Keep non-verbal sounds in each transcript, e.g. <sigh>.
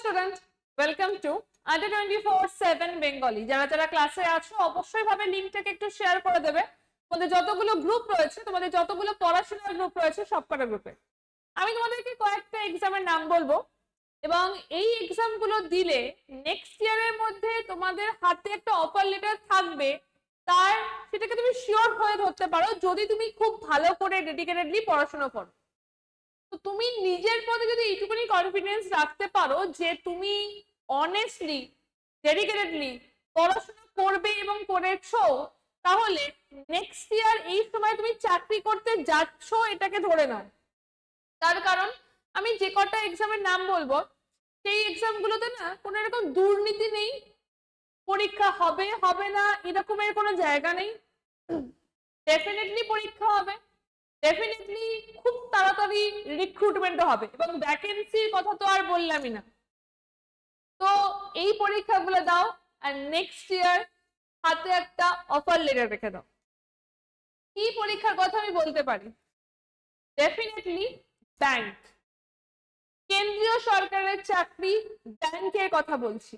Student welcome to under twenty four seven Bengali যারা যারা ক্লাসে আছো, অবশ্যই ভাবে লিঙ্কটাকে একটু শেয়ার করে দেবে। তোমাদের যতগুলো গ্রুপ রয়েছে, তোমাদের যতগুলো পড়াশোনার গ্রুপ রয়েছে সবকটা গ্রুপে আমি তোমাদেরকে কয়েকটা এক্সামের নাম বলব এবং এই এক্সামগুলো দিলে নেক্সট ইয়ারের মধ্যে তোমাদের হাতে একটা অফার লেটার থাকবে। তার, সেটাকে তুমি শিওর হয়ে ধরতে পারো। যদি তুমি খুব ভালো করে ডেডিকেটেডলি পড়াশোনা করো। তো তুমি নিজের প্রতি যদি এইটুকুনি কনফিডেন্স রাখতে পারো যে তুমি অনেস্টলি ডেডিকেটেডলি পড়াশোনা করবে এবং করেছ, তাহলে নেক্সট ইয়ার এই সময় তুমি চাকরি করতে যাচ্ছ এটাকে ধরে নাও। তার কারণ আমি যে কটা এক্সামের নাম বলব, সেই এক্সাম গুলোতে না কোনো এরকম দুর্নীতি নেই, পরীক্ষা হবে হবে না, এরকমের কোনো জায়গা নেই। <clears throat> ডেফিনেটলি পরীক্ষা হবে। ডেফিনেটলি খুব তাড়াতাড়ি রিক্রুটমেন্ট হবে এবং ভ্যাকেন্সির কথা তো আর বললামই না। তো এই পরীক্ষাগুলো দাও আর নেক্সট ইয়ার হাতে একটা অফার লেটার রেখে দাও। কি পরীক্ষার কথা আমি বলতে পারি? ডেফিনেটলি ব্যাংক কেন্দ্রীয় সরকারের চাকরি ব্যাংকের কথা বলছি।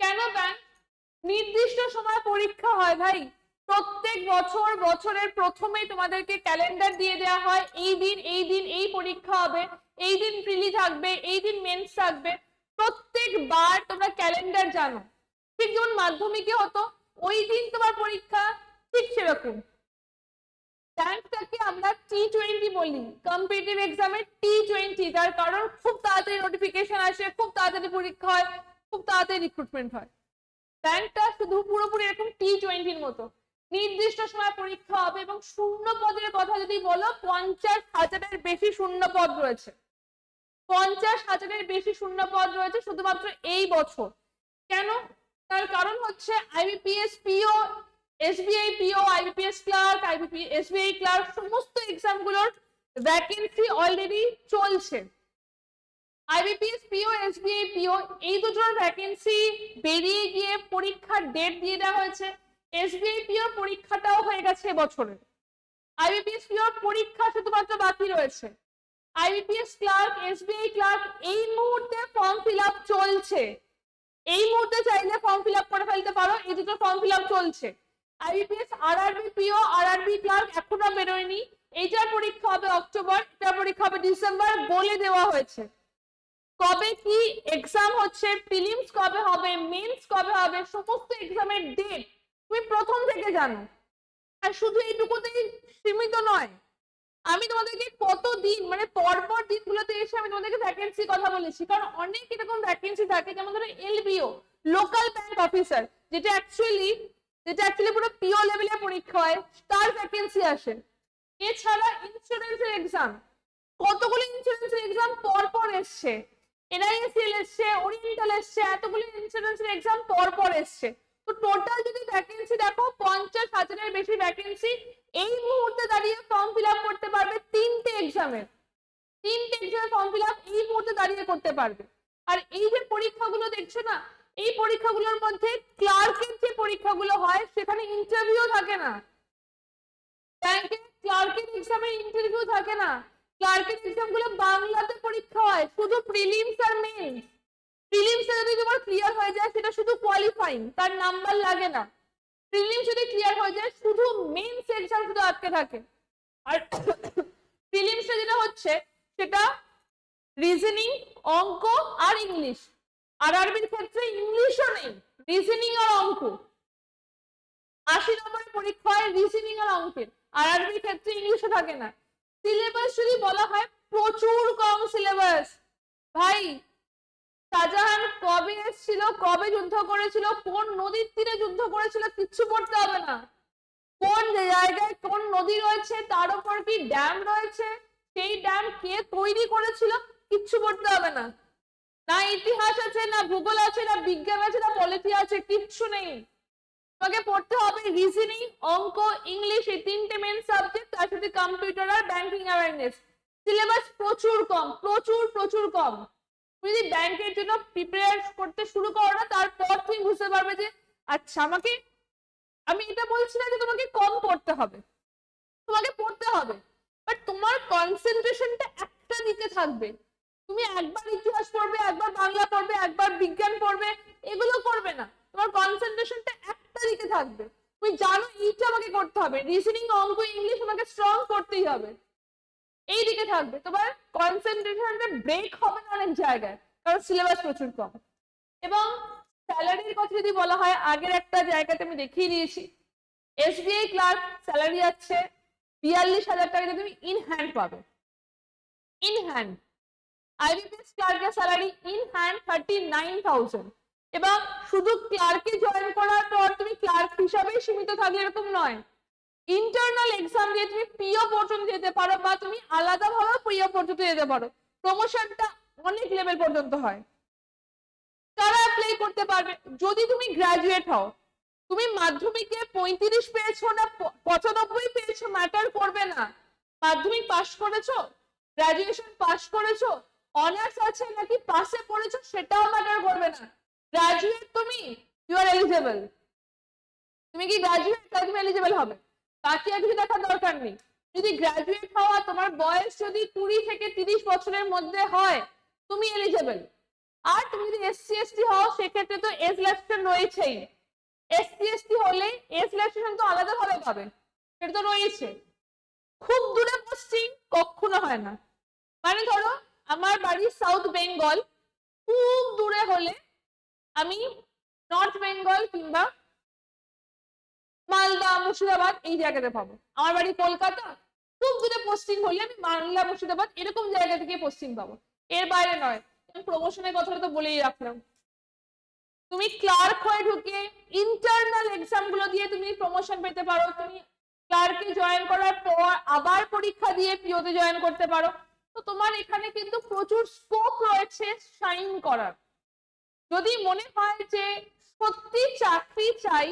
কেন ব্যাংক নির্দিষ্ট সময় পরীক্ষা হয় ভাই। প্রত্যেক বছর বছরের প্রথমেই তোমাদেরকে ক্যালেন্ডার দিয়ে দেওয়া হয়, এই দিন এই দিন, এই পরীক্ষা হবে, এই দিন প্রিলি থাকবে, এই দিন মেন্স থাকবে। প্রত্যেকবার তোমরা ক্যালেন্ডার জানো। ঠিক যেমন মাধ্যমিকে হতো, ওই দিন তোমার পরীক্ষা ঠিক সেরকম। ব্যাংকটাকে আমরা টি টোয়েন্টি বলি কম্পিটিটিভ এক্সামে টি টোয়েন্টি তার কারণ খুব তাড়াতাড়ি নোটিফিকেশন আসে, খুব তাড়াতাড়ি পরীক্ষা হয়, খুব তাড়াতাড়ি রিক্রুটমেন্ট হয়। ব্যাংকটা শুধু পুরোপুরি এরকম টি টোয়েন্টির মতো। নির্দিষ্ট সময় পরীক্ষা হবে এবং শূন্য পদের কথা যদি বলো, পঞ্চাশ হাজারের বেশি শূন্য পদ রয়েছে। পঞ্চাশ হাজারের বেশি শূন্য পদ রয়েছে শুধুমাত্র এই বছর। কেন? তার কারণ হচ্ছে IBPS PO SBI PO IBPS clerk IBP SBI clerk সমস্ত এক্সামগুলোর ভ্যাকেন্সি অলরেডি চলছে। আইবিপিএস পিও এসবিআই পিও এই দুটোর ভ্যাকেন্সি বেরিয়ে গিয়ে পরীক্ষার ডেট দিয়ে দেওয়া হয়েছে। এসবিআই পিওর পরীক্ষাটাও হয়ে গেছে এবছরের। আইবিপিএস পিওর পরীক্ষা শুধুমাত্র বাকি রয়েছে। আইবিপিএস ক্লার্ক এসবিআই ক্লার্ক এই মুহূর্তে ফর্ম ফিল আপ চলছে। এই মুহূর্তে চাইলে ফর্ম ফিল আপ করে ফেলতে পারো। এই দুটো ফর্ম ফিল আপ চলছে। IBPS RRB PO RRB clerk এখনও বেরোয়নি। এইটার পরীক্ষা হবে অক্টোবর, এটার পরীক্ষা হবে ডিসেম্বর, বলে দেওয়া হয়েছে। কবে কি এক্সাম হচ্ছে প্রিলিমস কবে হবে মেন্স কবে হবে, সমস্ত এক্সামের ডেট তুমি প্রথম থেকে জানো। আর শুধু এইটুকুতেই সীমিত নয়, আমি তোমাদেরকে কতদিন মানে পরপর দিনগুলোতে এসে আমি তোমাদেরকে ভ্যাকেন্সি কথা বলেছি। কারণ অনেক এরকম ভ্যাকেন্সি থাকে যেমন ধরো এলবিও লোকাল ব্যাংক অফিসার যেটা অ্যাকচুয়ালি যেটা অ্যাকচুয়ালি পুরো পিও লেভেলে পরীক্ষা হয়, তার ভ্যাকেন্সি আসে। এছাড়া ইন্স্যুরেন্সের এক্সাম কতগুলো ইন্স্যুরেন্সের এক্সাম পর পর এসছে। এনআইএসএল এসছে ওরিয়েন্টাল এসছে, এতগুলো ইন্স্যুরেন্সের এক্সাম পর পর এসছে। তো টোটাল যদি ভ্যাকেন্সি দেখো, পঞ্চাশ হাজারের বেশি ভ্যাকেন্সি এই মুহূর্তে দাঁড়িয়ে ফর্ম ফিল আপ করতে পারবে তিনটে এক্সামের তিনটে এক্সামের ফর্ম ফিল আপ এই মুহূর্তে দাঁড়িয়ে করতে পারবে। আর এই যে পরীক্ষাগুলো দেখছ না, এই পরীক্ষাগুলোর মধ্যে ক্লার্কের যে পরীক্ষাগুলো হয়, সেখানে ইন্টারভিউ থাকে না। ব্যাংকে ক্লার্কের এক্সামে ইন্টারভিউ থাকে না। ক্লার্কের এক্সামগুলো বাংলাতে পরীক্ষা হয়, শুধু প্রিলিমস আর মেন্স প্রিলিমস যদি তোমার ক্লিয়ার হয়ে যায়, সেটা শুধু কোয়ালিফাইং তার নাম্বার লাগে না। প্রিলিমস যদি ক্লিয়ার হয়ে যায়, শুধু মেন্স এক্সাম শুধু আটকে থাকে। আর প্রিলিমসে যেটা হচ্ছে, সেটা রিজনিং অঙ্ক আর ইংলিশ আর আরবির ক্ষেত্রে ইংলিশও নেই রিজনিং আর অঙ্ক। আশি নম্বরের পরীক্ষা হয় রিজনিং আর অঙ্কের। আর আরবির ক্ষেত্রে ইংলিশও থাকে না। সিলেবাস যদি বলা হয়, প্রচুর কম সিলেবাস ভাই কবে এসেছিল, কবে যুদ্ধ করেছিল, কোন নদীর তীরে যুদ্ধ করেছিল কিচ্ছু পড়তে হবে না। কোন জায়গায় কোন নদী রয়েছে, তার উপর কি ড্যাম রয়েছে, সেই ড্যাম কে তৈরি করেছিল, কিচ্ছু পড়তে হবে না। না ইতিহাস আছে, না ভূগোল আছে, না বিজ্ঞান আছে, না পলিটি আছে, কিচ্ছু নেই। তোমাকে পড়তে হবে রিজনিং অঙ্ক ইংলিশ এই তিনটে মেন সাবজেক্ট তার সাথে কম্পিউটার আর ব্যাংকিং অ্যাওয়ারনেস সিলেবাস প্রচুর কম, প্রচুর প্রচুর কম। তুমি যদি ব্যাংকের জন্য প্রিপেয়ার করতে শুরু করো না, তারপর তুমি বুঝতে পারবে যে আচ্ছা আমাকে, আমি এটা বলছি না যে তোমাকে কম পড়তে হবে। তোমাকে পড়তে হবে। বাট তোমার কনসেন্ট্রেশনটা একটা দিকে থাকবে। তুমি একবার ইতিহাস পড়বে, একবার বাংলা পড়বে, একবার বিজ্ঞান পড়বে, এগুলো করবে না। তোমার কনসেন্ট্রেশনটা একটা দিকে থাকবে। তুমি জানো এইটা আমাকে করতে হবে। রিজনিং অঙ্ক ইংলিশ আমাকে স্ট্রং করতেই হবে। এই দিকে থাকবে, তোমার কনসেন্ট্রেশনটা ব্রেক হবে না অনেক জায়গায়, কারণ সিলেবাস প্রচুর কম। এবং স্যালারির কথা যদি বলা হয়, আগের একটা জায়গাতে আমি দেখিয়ে দিয়েছি এসবিআই ক্লার্ক স্যালারি আছে বিয়াল্লিশ হাজার টাকা তুমি ইন হ্যান্ড পাবে। In hand IBPS ক্লার্কের salary in hand thirty nine thousand এবং শুধু ক্লার্কে জয়েন করার পর তুমি ক্লার্ক হিসাবেই সীমিত থাকলে এরকম নয়। ইন্টারনাল এক্সাম দিয়ে তুমি পিও পর্যন্ত যেতে পারো বা তুমি আলাদাভাবে পিও পর্যন্ত যেতে পারো। প্রমোশনটা অনেক লেভেল পর্যন্ত হয়। তারা অ্যাপ্লাই করতে পারবে। যদি তুমি গ্রাজুয়েট হও, তুমি মাধ্যমিকে পঁয়ত্রিশ পেয়েছ না পঁচানব্বই পেয়েছ ম্যাটার করবে না। মাধ্যমিক পাশ করেছ গ্রাজুয়েশন পাশ করেছ অনার্স আছে নাকি পাশে পড়েছো সেটাও ম্যাটার করবে না। গ্রাজুয়েট তুমি ইউ আর এলিজেবল তুমি কি গ্রাজুয়েট তাহলে তুমি এলিজেবল হবে? বাকি আর কিছু দেখার দরকার নেই। যদি গ্রাজুয়েট হওয়া তোমার বয়স যদি কুড়ি থেকে তিরিশ বছরের মধ্যে হয়, তুমি এলিজেবল আর তুমি যদি এসসি এসটি হও, সেক্ষেত্রে তো এজ রিল্যাক্সেশন রয়েছেই। এসসি এসটি হলে এজ রিল্যাক্সেশন তো আলাদা ভাবে পাবে। সেটা তো রয়েছে। খুব দূরে পোস্টিং কখনো হয় না। মানে ধরো, আমার বাড়ি সাউথ বেঙ্গল খুব দূরে হলে আমি নর্থ বেঙ্গল কিংবা মালদা, মুর্শিদাবাদ এই জায়গাতে পাবো। আমার বাড়ি কলকাতা, খুব দূরে পোস্টিং হলে আমি মালদা, মুর্শিদাবাদ এরকম জায়গা থেকে পোস্টিং পাবো। এর বাইরে নয় প্রমোশনের কথাটা তো বলেই রাখলাম। তুমি ক্লার্ক হয়ে ঢুকে ইন্টারনাল এক্সামগুলো দিয়ে তুমি প্রমোশন পেতে পারো। তুমি ক্লার্কে জয়েন করার পর আবার পরীক্ষা দিয়ে পিওতে জয়েন করতে পারো। তো তোমার এখানে কিন্তু প্রচুর স্কোপ রয়েছে সাইন করার। যদি মনে হয় যে সত্যি চাকরি চাই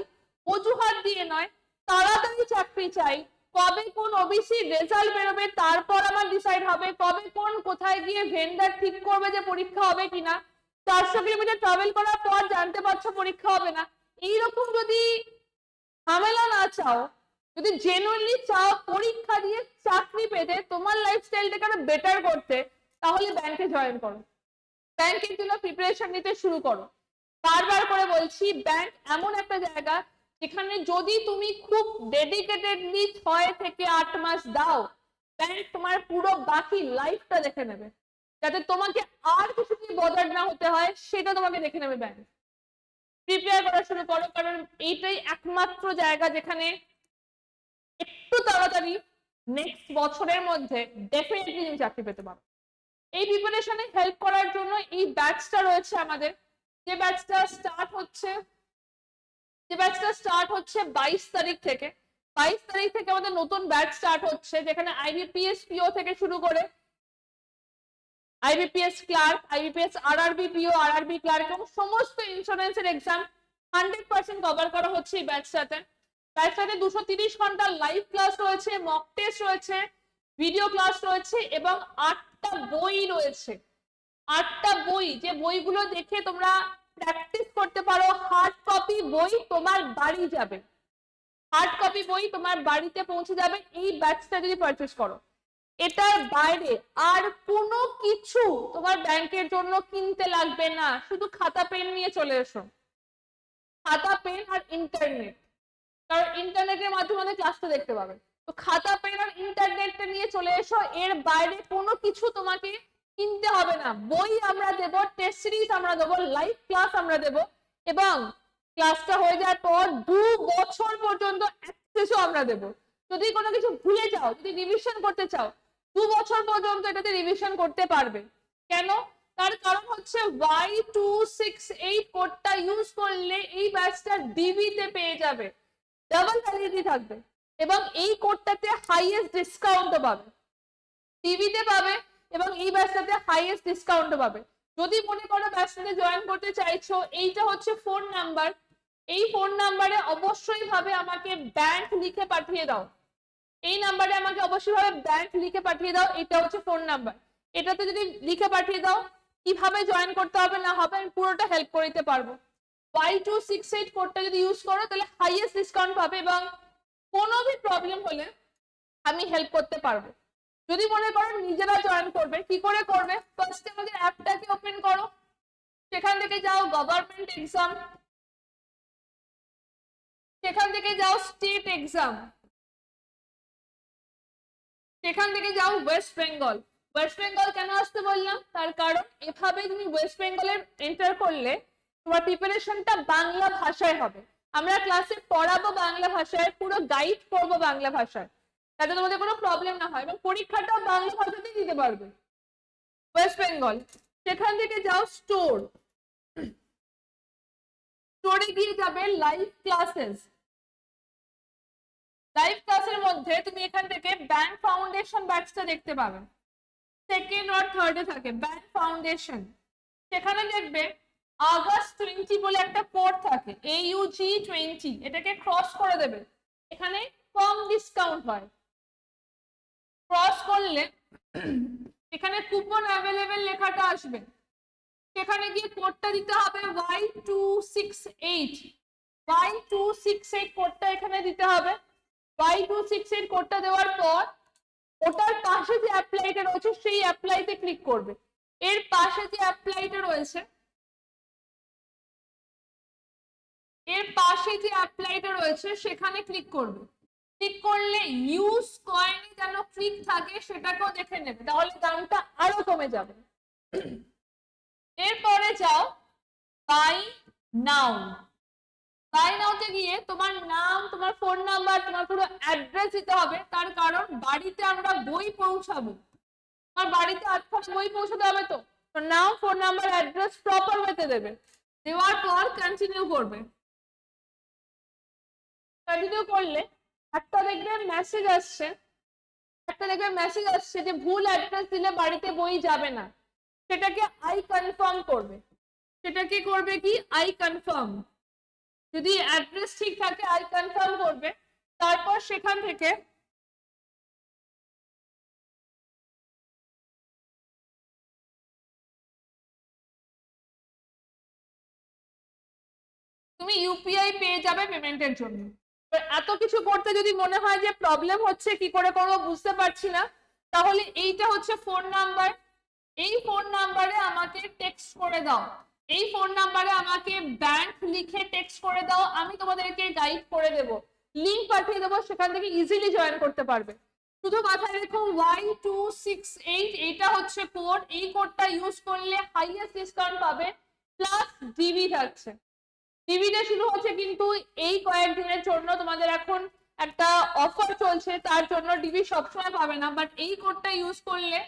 অজুহাত দিয়ে নয়, তাড়াতাড়ি চাকরি চাই। কবে কোন ওবিসি রেজাল্ট বেরোবে, তারপর আমার ডিসাইড হবে কবে কোন কোথায় গিয়ে ভেন্ডার ঠিক করবে যে পরীক্ষা হবে কিনা। চারশো কিলোমিটার ট্রাভেল করার পর জানতে পারছ পরীক্ষা হবে না। এইরকম যদি ঝামেলা না চাও, যদি জেনুইনলি চাও পরীক্ষা দিয়ে চাকরি পেতে, তোমার লাইফস্টাইলটাকে আরও বেটার করতে, তাহলে ব্যাংকে জয়েন করো। ব্যাংকের জন্য প্রিপারেশন নিতে শুরু করো। বারবার করে বলছি ব্যাংক এমন একটা জায়গা যেখানে যদি তুমি খুব ডেডিকেটেডলি ছয় থেকে আট মাস দাও ব্যাংক তোমার পুরো বাকি লাইফটা দেখে নেবে। যাতে তোমাকে আর কিছু নিয়ে বদার না হতে হয়, সেটা তোমাকে দেখে নেবে ব্যাংক প্রিপেয়ার করা শুরু করো, কারণ এইটাই একমাত্র জায়গা যেখানে একটু তাড়াতাড়ি নেক্সট বছরের মধ্যে ডেফিনেটলি তুমি চাকরি পেতে পারো। এই প্রিপারেশনে হেল্প করার জন্য এই ব্যাচটা রয়েছে আমাদের। যে ব্যাচটা স্টার্ট হচ্ছে ব্যাচটা স্টার্ট হচ্ছে বাইশ তারিখ থেকে। বাইশ তারিখ থেকে আমাদের নতুন ব্যাচ স্টার্ট হচ্ছে, যেখানে আইবিপিএস পিও থেকে শুরু করে IBPS clerk IBPS RRB PO RRB clerk এবং সমস্ত ইন্স্যুরেন্সের এক্সাম হান্ড্রেড পার্সেন্ট কভার করা হচ্ছে এই ব্যাচটাতে ব্যাচটাতে দুশো তিরিশ ঘণ্টা লাইভ ক্লাস রয়েছে মক টেস্ট রয়েছে ভিডিও ক্লাস রয়েছে এবং আটটা বই রয়েছে। আটটা বই, যে বইগুলো দেখে তোমরা প্র্যাকটিস করতে পারো হার্ড কপি বই তোমার বাড়ি যাবে। হার্ড কপি বই তোমার বাড়িতে পৌঁছে যাবে, এই ব্যাচটা যদি পারচেস করো। এটার বাইরে আর কোনো কিছু তোমার ব্যাংকের জন্য কিনতে লাগবে না, শুধু খাতা পেন নিয়ে চলে এসো। খাতা পেন আর ইন্টারনেট কারণ ইন্টারনেটের মাধ্যমে ক্লাসটা দেখতে পাবে। তো খাতা পেন আর ইন্টারনেটটা নিয়ে চলে এসো, এর বাইরে কোনো কিছু তোমাকে কিনতে হবে না। বই আমরা দেব টেস্ট সিরিজ আমরা দেবো লাইভ ক্লাস আমরা দেব এবং ক্লাসটা হয়ে যাওয়ার পর দু বছর পর্যন্ত অ্যাক্সেসও আমরা দেব। যদি কোনো কিছু ভুলে যাও, যদি রিভিশন করতে চাও, দু বছর পর্যন্ত এটাতে রিভিশন করতে পারবে। কেন? তার কারণ হচ্ছে ওয়াই টু সিক্স এইট কোডটা ইউজ করলে এই ব্যাচটা ডিবিতে পেয়ে যাবে। ডাবল ভ্যালিডিটি থাকবে এবং এই কোডটাতে হাইয়েস্ট ডিসকাউন্টও পাবে। টিভিতে পাবে এবং এই ব্যাচটাতে হাইয়েস্ট ডিসকাউন্টও পাবে। যদি মনে করো ব্যাচটাতে জয়েন করতে চাইছো, এইটা হচ্ছে ফোন নাম্বার এই ফোন নাম্বারে অবশ্যই ভাবে আমাকে ব্যাংক লিখে পাঠিয়ে দাও। এই নাম্বারে আমাকে অবশ্যই ভাবে ব্যাংক লিখে পাঠিয়ে দাও, এটা হচ্ছে ফোন নাম্বার এটাতে যদি লিখে পাঠিয়ে দাও, কীভাবে জয়েন করতে হবে না হবে আমি পুরোটা হেল্প করে দিতে পারব। ওয়াই টু সিক্স এইট কোডটা যদি ইউজ করো, তাহলে হাইয়েস্ট ডিসকাউন্ট পাবে এবং কোনো ভি প্রবলেম হলে আমি হেল্প করতে পারব। যদি মনে করো নিজেরা জয়েন করবে, কি করে করবে? ফার্স্ট আমাদের অ্যাপটাকে ওপেন করো। সেখান থেকে যাও গভর্নমেন্ট এক্সাম সেখান থেকে যাও স্টেট এক্সাম সেখান থেকে যাও ওয়েস্ট বেঙ্গল ওয়েস্ট বেঙ্গল কেন আসতে বললাম? তার কারণ, এভাবে তুমি ওয়েস্ট বেঙ্গলে এন্টার করলে, তোমার প্রিপারেশনটা বাংলা ভাষায় হবে। আমরা ক্লাসে পড়াবো বাংলা ভাষায়, পুরো গাইড করব বাংলা ভাষায়। যাতে তোমাদের কোনো প্রবলেম না হয়। এবং পরীক্ষাটাও বাংলা ভাষাতেই দিতে পারবে। ওয়েস্ট বেঙ্গল সেখান থেকে যাও স্টোর স্টোরে গিয়ে যাবে লাইভ ক্লাসেস লাইভ ক্লাসের মধ্যে তুমি এখান থেকে ব্যাংক ফাউন্ডেশন ব্যাচটা দেখতে পাবে। সেকেন্ড আর থার্ডে থাকে ব্যাংক ফাউন্ডেশন সেখানে দেখবে আগস্ট টোয়েন্টি বলে একটা কোড থাকে এইউজি টোয়েন্টি এটাকে ক্রস করে দেবে। এখানে কম ডিসকাউন্ট হয়। ক্রস করলে এখানে কুপন অ্যাভেলেবেল লেখাটা আসবে। সেখানে গিয়ে কোডটা দিতে হবে Y two six eight Y two six eight কোডটা এখানে দিতে হবে। ওয়াই টু সিক্স এইট কোডটা দেওয়ার পর ওটার পাশে যে অ্যাপ্লাইটা রয়েছে সেই অ্যাপ্লাইতে ক্লিক করবে। এর পাশে যে অ্যাপ্লাইটা রয়েছে, এর পাশে যে অ্যাপ্লাইটা রয়েছে সেখানে ক্লিক করবে। ক্লিক করলে ইউজ কয়েনে যেন ক্লিক থাকে, সেটাকেও দেখে নেবে। তাহলে দামটা আরও কমে যাবে। এরপরে যাও বাই নাও বাই নাওতে গিয়ে তোমার নাম, তোমার ফোন নাম্বার তোমার পুরো অ্যাড্রেস দিতে হবে। তার কারণ বাড়িতে আমরা বই পৌঁছাবো। তোমার বাড়িতে আটখানা বই পৌঁছাতে হবে তো? তো নাম ফোন নাম্বার অ্যাড্রেস প্রপার ওয়েতে দেবে। দেওয়ার পর কন্টিনিউ করবে। কন্টিনিউ করলে একটা দেখবে মেসেজ আসছে, একটা দেখবে মেসেজ আসছে যে ভুল অ্যাড্রেস দিলে বাড়িতে বই যাবে না। সেটাকে আই কনফার্ম করবে। সেটাকে করবে কি? আই কনফার্ম যদি অ্যাড্রেস ঠিক থাকে আই কনফার্ম করবে। তারপর সেখান থেকে তুমি ইউপিআই পেয়ে যাবে পেমেন্টের জন্য। এত কিছু করতে যদি মনে হয় যে প্রবলেম হচ্ছে, কি করে করব বুঝতে পারছি না। তাহলে এইটা হচ্ছে ফোন নাম্বার এই ফোন নাম্বারে আমাকে টেক্সট করে দাও। এই ফোন নাম্বারে আমাকে ব্যাংক লিখে টেক্সট করে দাও। আমি তোমাদেরকে গাইড করে দেব। লিংক পাঠিয়ে দেবো, সেখান থেকে ইজিলি জয়েন করতে পারবে। শুধু মাথায় রেখো ওয়াই টু সিক্স এইট এইটা হচ্ছে কোড এই কোডটা ইউজ করলে হাইয়েস্ট ডিসকাউন্ট পাবে প্লাস ডিবি থাকছে। ডিবিটা শুরু হচ্ছে কিন্তু এই কয়েকদিনের জন্য তোমাদের এখন একটা অফার চলছে, তার জন্য ডিবি সবসময় পাবে না। বাট এই কোডটা ইউজ করলে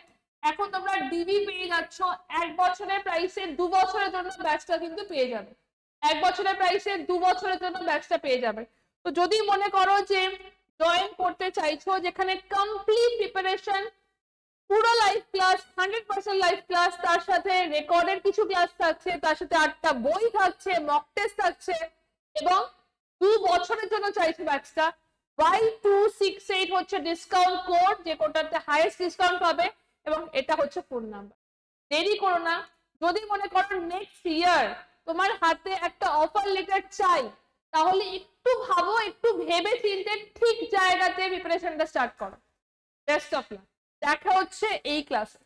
এখন তোমরা ডিবি পেয়ে যাচ্ছ। এক বছরের প্রাইসে দু বছরের জন্য ব্যাচটা কিন্তু পেয়ে যাবে। এক বছরের প্রাইসে দু বছরের জন্য ব্যাচটা পেয়ে যাবে। তো যদি মনে করো যে জয়েন করতে চাইছো, যেখানে কমপ্লিট প্রিপারেশন পুরো live class hundred percent live class তার সাথে রেকর্ডের কিছু ক্লাস থাকছে, তার সাথে আটটা বই থাকছে মক টেস্ট থাকছে এবং দু বছরের জন্য চাইছে ব্যাচটা ওয়াই টু সিক্স এইট হচ্ছে ডিসকাউন্ট কোড যে কোডটাতে হাইয়েস্ট ডিসকাউন্ট পাবে এবং এটা হচ্ছে ফোন নাম্বার দেরি করো না। যদি মনে করো নেক্সট ইয়ার তোমার হাতে একটা অফার লেটার চাই, তাহলে একটু ভাবো, একটু ভেবে চিনতে ঠিক জায়গাতে প্রিপারেশনটা স্টার্ট করো। বেস্ট অফ লাক দেখা হচ্ছে এই ক্লাসে